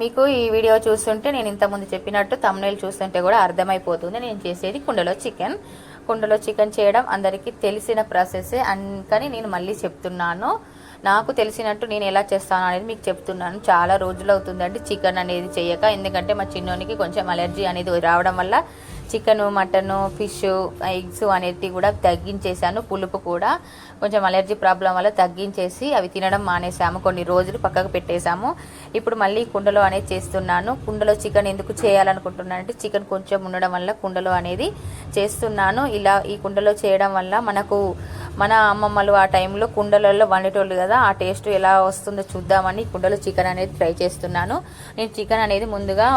మీకు ఈ వీడియో చూస్తుంటే నేను ఇంతకుముందు చెప్పినట్టు తమ్నేల్ చూస్తుంటే కూడా అర్థమైపోతుంది. నేను చేసేది కుండలో చికెన్ కుండలో చికెన్ చేయడం అందరికీ తెలిసిన ప్రాసెసే అందుకని నేను మళ్ళీ చెప్తున్నాను. నాకు తెలిసినట్టు నేను ఎలా చేస్తాను అనేది మీకు చెప్తున్నాను. చాలా రోజులు అవుతుందండి చికెన్ అనేది చేయక. ఎందుకంటే మా చిన్నోనికి కొంచెం అలర్జీ అనేది రావడం వల్ల చికెను మటను ఫిష్ ఎగ్స్ అనేటివి కూడా తగ్గించేసాను పులుపు కూడా కొంచెం అలర్జీ ప్రాబ్లం వల్ల తగ్గించేసి అవి తినడం మానేసాము కొన్ని రోజులు పక్కకు పెట్టేశాము. ఇప్పుడు మళ్ళీ కుండలో అనేది చేస్తున్నాను. కుండలో చికెన్ ఎందుకు చేయాలనుకుంటున్నాను అంటే చికెన్ కొంచెం ఉండడం వల్ల కుండలో అనేది చేస్తున్నాను. ఇలా ఈ కుండలో చేయడం వల్ల మనకు మన అమ్మమ్మలు ఆ టైంలో కుండలలో వండేటోళ్ళు కదా ఆ టేస్ట్ ఎలా వస్తుందో చూద్దామని కుండలో చికెన్ అనేది ట్రై చేస్తున్నాను. నేను చికెన్ అనేది ముందుగా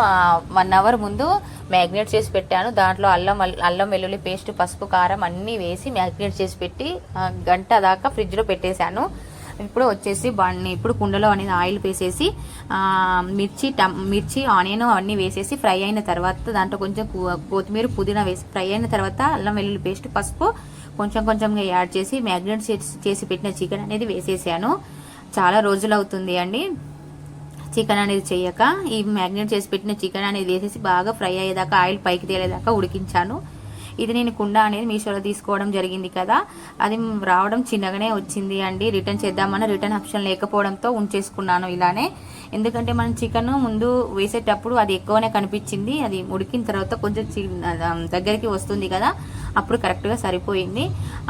వన్ అవర్ ముందు మ్యాగ్నేట్ చేసి పెట్టాను. దాంట్లో అల్లం అల్లం వెల్లుల్లి పేస్ట్ పసుపు కారం అన్నీ వేసి మ్యాగ్నేట్ చేసి పెట్టి గంట దాకా ఫ్రిడ్జ్లో పెట్టేశాను. ఇప్పుడు వచ్చేసి ఇప్పుడు కుండలో అనేది ఆయిల్ వేసేసి మిర్చి మిర్చి ఆనియన్ అన్నీ వేసేసి ఫ్రై అయిన తర్వాత దాంట్లో కొంచెం కొత్తిమీర పుదీనా వేసి ఫ్రై అయిన తర్వాత అల్లం వెల్లుల్లి పేస్ట్ పసుపు కొంచెం కొంచెంగా యాడ్ చేసి మ్యాగ్నేట్ చేసి పెట్టిన చికెన్ అనేది వేసేసాను. చాలా రోజులు అవుతుంది అండి. చికెన్ అనేది చేయక ఈ మ్యాగ్నేట్ చేసి పెట్టిన చికెన్ అనేది వేసేసి బాగా ఫ్రై అయ్యేదాకా ఆయిల్ పైకి తేలేదాకా ఉడికించాను. ఇది నేను కుండ అనేది మీషోలో తీసుకోవడం జరిగింది కదా. అది రావడం చిన్నగానే వచ్చింది అండి. రిటర్న్ చేద్దామని రిటర్న్ ఆప్షన్ లేకపోవడంతో ఉంచేసుకున్నాను ఇలానే. ఎందుకంటే మనం చికెన్ ముందు వేసేటప్పుడు అది ఎక్కువనే కనిపించింది. అది ఉడికిన తర్వాత కొంచెం దగ్గరికి వస్తుంది కదా. అప్పుడు కరెక్ట్గా సరిపోయింది.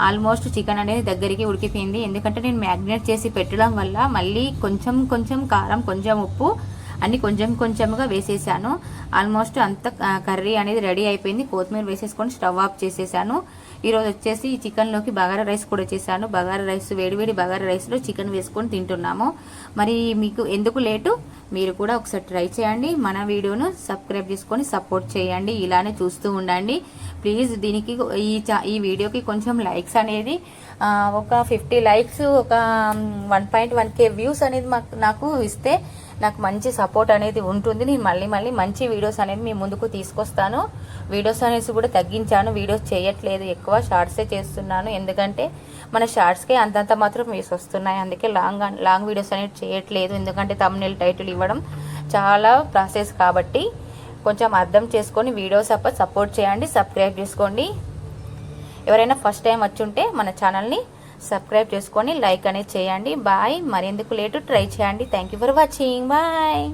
ఆల్మోస్ట్ చికెన్ అనేది దగ్గరికి ఉడికిపోయింది. ఎందుకంటే నేను మ్యాగ్నేట్ చేసి పెట్టడం వల్ల మళ్ళీ కొంచెం కొంచెం కారం కొంచెం ఉప్పు అన్ని కొంచెం కొంచెంగా వేసేసాను. ఆల్మోస్ట్ అంత కర్రీ అనేది రెడీ అయిపోయింది. కొత్తిమీర వేసేసుకొని స్టవ్ ఆఫ్ చేసేసాను. ఈరోజు వచ్చేసి ఈ చికెన్లోకి బగారా రైస్ కూడా చేశాను. బగారా రైస్ వేడివేడి బగారా రైస్లో చికెన్ వేసుకొని తింటున్నాము. మరి మీకు ఎందుకు లేటు? మీరు కూడా ఒకసారి ట్రై చేయండి. మన వీడియోను సబ్స్క్రైబ్ చేసుకొని సపోర్ట్ చేయండి. ఇలానే చూస్తూ ఉండండి. ప్లీజ్ దీనికి ఈ ఈ వీడియోకి కొంచెం లైక్స్ అనేది ఒక ఫిఫ్టీ లైక్స్ ఒక one point one K views అనేది మాకు నాకు ఇస్తే నాకు మంచి సపోర్ట్ అనేది ఉంటుంది. నేను మళ్ళీ మళ్ళీ మంచి వీడియోస్ అనేది మీ ముందుకు తీసుకొస్తాను. వీడియోస్ అనేసి కూడా తగ్గించాను. వీడియోస్ చేయట్లేదు ఎక్కువ. షార్ట్సే చేస్తున్నాను. ఎందుకంటే మన షార్ట్స్కే అంతంత మాత్రం వ్యూస్ వస్తున్నాయి. అందుకే లాంగ్ లాంగ్ వీడియోస్ అనేది చేయట్లేదు. ఎందుకంటే తమ్నెల్ టైటిల్ ఇవ్వడం చాలా ప్రాసెస్ కాబట్టి కొంచెం అర్థం చేసుకొని వీడియోస్ అప్ప సపోర్ట్ చేయండి. సబ్స్క్రైబ్ చేసుకోండి. ఎవరైనా ఫస్ట్ టైం వచ్చి ఉంటే మన ఛానల్ని సబ్స్క్రైబ్ చేసుకొని లైక్ అనేది చేయండి. బాయ్. మరెందుకు లేటు? ట్రై చేయండి. Thank for watching bye